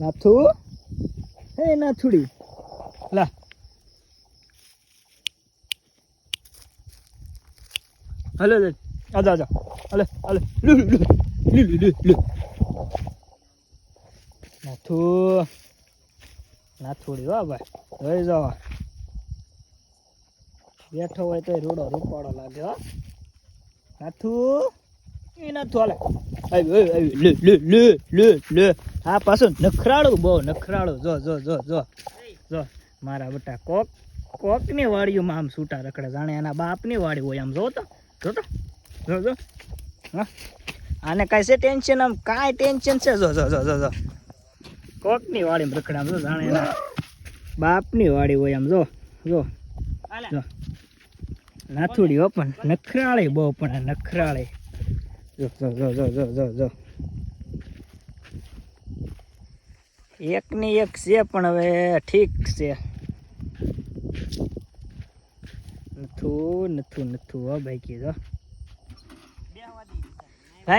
નાથુ? હે, નાથુડી. લા. હલે લે આજા આજા હલે હલે. લુ લુ લુ લુ લુ નાથુ. નાથુડી વાહ ભાઈ. જોઈ જાઓ. બેઠો હોય તો રૂડો રૂપાડો લાગે, હો. નાથુ. એ નાથુ, હલે. આવી આવી. લે લે લે લે લે. આ પાછું નખરાળું બહુ નખરાળું જો જો જો જો જો મારા બટા કોક કોકની વાડીઓમાં આમ છૂટા રખડે જાણે એના બાપની વાડી હોય આમ જો તો જો તો જો જો હા આને કાંઈ છે ટેન્શન આમ કાંઈ ટેન્શન છે જો જો જો જો જો કોકની વાડીમાં રખડે આમ જો જાણે એના બાપની વાડી હોય આમ જો જો જો નાથુડી હો પણ નખરાળે બહુ પણ નખરાળી જો જો જો જો જો જો એકની એક છે પણ હવે ઠીક છે. નથું નથું નથું હો ભાઈ કીધો.